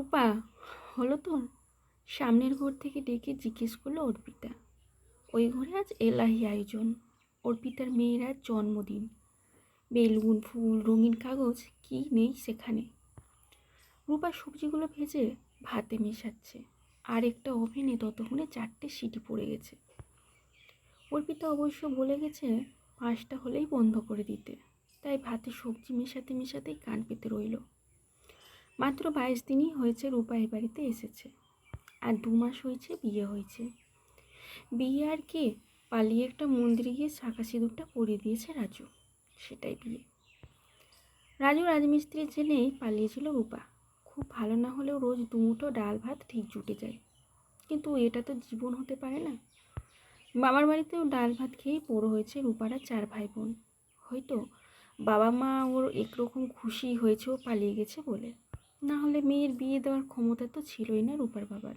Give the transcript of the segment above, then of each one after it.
রূপা, হলো তো? সামনের ঘর থেকে ডেকে জিজ্ঞেস করল অর্পিতা। ওই ঘরে আজ এলাহি আয়োজন, অর্পিতার মেয়ের আজ জন্মদিন। বেলুন, ফুল, রঙিন কাগজ, কি নেই সেখানে? রূপা সবজিগুলো ভেজে ভাতে মেশাচ্ছে। আর একটা ওভেনে ততক্ষণে চারটে সিটি পড়ে গেছে। অর্পিতা অবশ্য বলে গেছে, পাঁচটা হলেই বন্ধ করে দিতে। তাই ভাতে সবজি মেশাতে মেশাতেই কান পেতে রইল। মাত্র বাইশ দিনই হয়েছে রূপা বাড়িতে এসেছে। আর দু মাস হয়েছে বিয়ে হয়েছে। বিয়ে আর কি? পালিয়ে একটা মন্দিরে গিয়ে শাখা সিঁদুরটা পরিয়ে দিয়েছে রাজু। সেটাই বিয়ে। রাজু রাজমিস্ত্রির জেনেই পালিয়েছিল রূপা। খুব ভালো না হলেও রোজ দুমুঠো ডাল ভাত ঠিক জুটে যায়। কিন্তু এটা তো জীবন হতে পারে না। বাবার বাড়িতেও ডাল ভাত খেয়েই বড়ো হয়েছে রূপারা চার ভাই বোন। হয়তো বাবা মা ওর একরকম খুশি হয়েছে ও পালিয়ে গেছে বলে। না হলে মেয়ের বিয়ে দেওয়ার ক্ষমতা তো ছিলই না রূপার বাবার।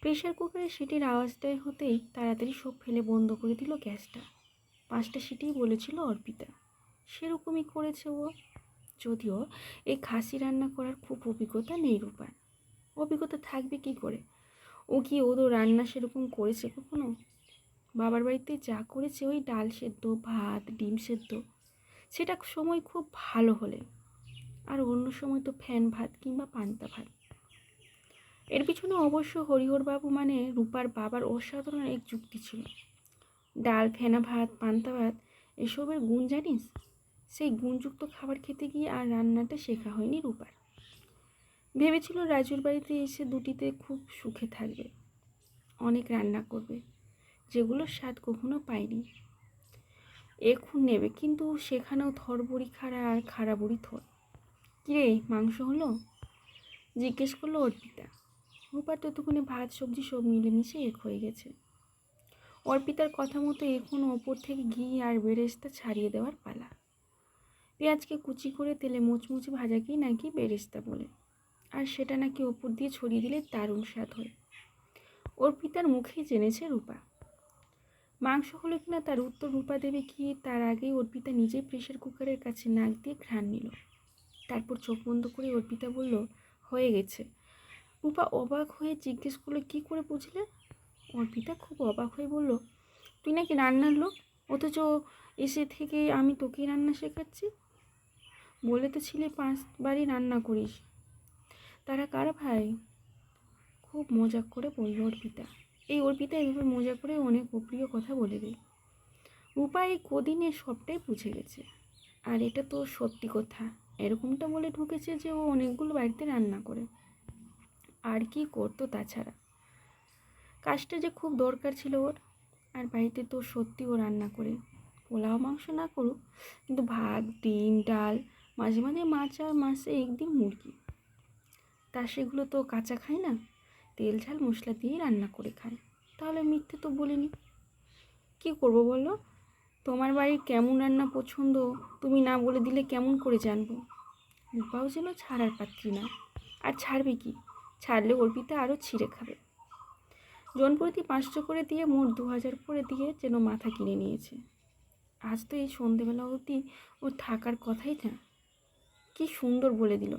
প্রেশার কুকারের সিটির আওয়াজটাই হতেই তাড়াতাড়ি সব ফেলে বন্ধ করে দিল গ্যাসটা। পাঁচটা সিটিই বলেছিল অর্পিতা। সেরকমই করেছে ও। যদিও এই খাসি রান্না করার খুব অভিজ্ঞতা নেই রূপার। অভিজ্ঞতা থাকবে কি করে? ও কি ওদের রান্না সেরকম করেছে কখনো? বাবার বাড়িতে যা করেছে ওই ডাল সেদ্ধ, ভাত, ডিম সেদ্ধ। সেটা সময় খুব ভালো হলে। আর অন্য সময় তো ফ্যান ভাত কিংবা পান্তা ভাত। এর পিছনে অবশ্য হরিহরবাবু মানে রূপার বাবার অসাধারণ এক যুক্তি ছিল। ডাল, ফেনা ভাত, পান্তা ভাত, এসবের গুণ জানিস? সেই গুণযুক্ত খাবার খেতে গিয়ে আর রান্নাটা শেখা হয়নি রূপার। ভেবেছিল রাজুর বাড়িতে এসে দুটিতে খুব সুখে থাকবে। অনেক রান্না করবে, যেগুলো স্বাদ কখনো পায়নি। এখন নেবে, কিন্তু সেখানেও থরবড়ি খাড়া আর খাড়া বড়ি থর। কিরে, মাংস হলো? জিজ্ঞেস করল অর্পিতা। রূপার ততক্ষণে ভাত, সবজি সব মিলেমিশে এক হয়ে গেছে। অর্পিতার কথা মতো এখন ওপর থেকে ঘি আর বেরেস্তা ছাড়িয়ে দেওয়ার পালা। পেঁয়াজকে কুচি করে তেলে মুচমুচে ভাজাকেই নাকি বেরেস্তা বলে। আর সেটা নাকি ওপর দিয়ে ছড়িয়ে দিলে দারুণ স্বাদ হয়। অর্পিতার মুখেই জেনেছে রূপা। মাংস হলো কিনা তার উত্তর রূপা দেবে কি, তার আগেই অর্পিতা নিজেই প্রেশার কুকারের কাছে নাক দিয়ে ঘ্রাণ নিল। তারপর চোখ বন্ধ করে অর্পিতা বলল, হয়ে গেছে। রূপা অবাক হয়ে জিজ্ঞেস করল, কী করে বুঝলে? অর্পিতা খুব অবাক হয়ে বলল, তুই নাকি রান্নার লোক? অথচ এসে থেকে আমি তোকেই রান্না শেখাচ্ছি। বলে তো ছিলে পাঁচ বাড়ি রান্না করিস। তারা কার ভাই? খুব মজা করে বলল অর্পিতা। এই অর্পিতা এভাবে মজা করে অনেক অপ্রিয় কথা বলে দেয়। রূপা এই কদিনে সবটাই বুঝে গেছে। আর এটা তো সত্যি কথা। এরকমটা বলে ঢুকেছে যে ও অনেকগুলো বাড়িতে রান্না করে। আর কি করতো তাছাড়া? কাজটা যে খুব দরকার ছিল ওর। আর বাড়িতে তো সত্যি ও রান্না করে। পোলাও, মাংস না করুক, কিন্তু ভাত, ডিম, ডাল, মাঝে মাঝে মাছ আর মাসে একদিন মুরগি। তা সেগুলো তো কাঁচা খায় না। তেল, ঝাল, মশলা দিয়ে রান্না করে খায়। তাহলে মিথ্যে তো বলিনি। কী করব বলো? তোমার বাড়ির কেমন রান্না পছন্দ, তুমি না বলে দিলে কেমন করে জানব? রূপাও যেন ছাড়ার পাত্রী না। আর ছাড়বে কি? ছাড়লে অর্পিতা আরও ছিঁড়ে খাবে। জনপ্রতি পাঁচশো করে দিয়ে মোট দু হাজার করে দিয়ে যেন মাথা কিনে নিয়েছে। আজ তো এই সন্ধেবেলা অবধি ও থাকার কথাই না। কি সুন্দর বলে দিল।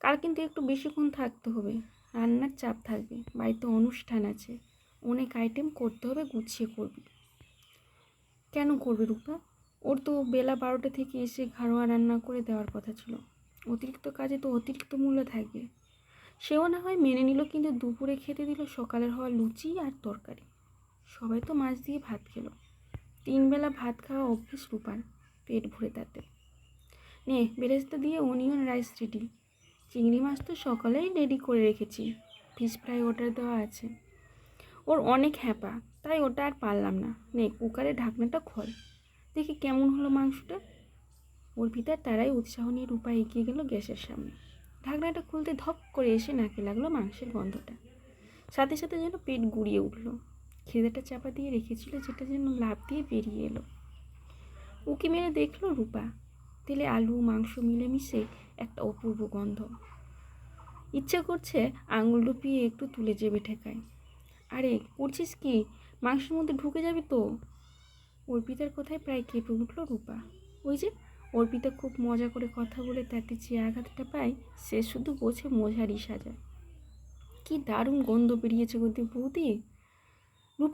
কাল কিন্তু একটু বেশিক্ষণ থাকতে হবে। রান্নার চাপ থাকবে। বাড়িতে অনুষ্ঠান আছে। অনেক আইটেম করতে হবে, গুছিয়ে করবি। কেন করবে রূপা? ওর তো বেলা বারোটা থেকে এসে ঘাড়োয়া রান্না করে দেওয়ার কথা ছিল। অতিরিক্ত কাজে তো অতিরিক্ত মূল্য থাকবে। সেও না হয় মেনে নিল, কিন্তু দুপুরে খেতে দিল সকালের হওয়া লুচি আর তরকারি। সবাই তো মাছ দিয়ে ভাত খেলো। তিন বেলা ভাত খাওয়া অভ্যেস রূপার পেট ভরে তাতে। নে, বেরেস্তা দিয়ে অনিয়ন রাইস রেডি। চিংড়ি মাছ তো সকালেই রেডি করে রেখেছি। ফিশ ফ্রাই অর্ডার দেওয়া আছে। ওর অনেক হ্যাপা। তাই ওটা আর পারলাম না। নে কুকারে ঢাকনাটা খোল। দেখি কেমন হলো মাংসটা। ওর ভিতর তারাই উৎসাহ নিয়ে রূপা এগিয়ে গেল গ্যাসের সামনে। ঢাকনাটা খুলতে ধপ করে এসে নাকে লাগল মাংসের গন্ধটা। সাথে সাথে যেন পেট গুড়িয়ে উঠল। খিদেটা চাপা দিয়ে রেখেছিল যেটা যেন লাভ দিয়ে বেরিয়ে এলো। উকি মেরে দেখল রূপা। তেলে আলু, মাংস মিলেমিশে একটা অপূর্ব গন্ধ। ইচ্ছে করছে আঙুল ডুপিয়ে একটু তুলে জেবে ঠেকায়। আরে, করছিস কি? মাংসের মধ্যে ঢুকে যাবে তো। অর্পিতার কথায় প্রায় কেঁপে উঠল রূপা। ওই যে, অর্পিতা খুব মজা করে কথা বলে তাতে যে আঘাতটা পায়, সে শুধু বোঝে মজারই সাজা। কি দারুণ গন্ধ বেরিয়েছে গতি বৌদি।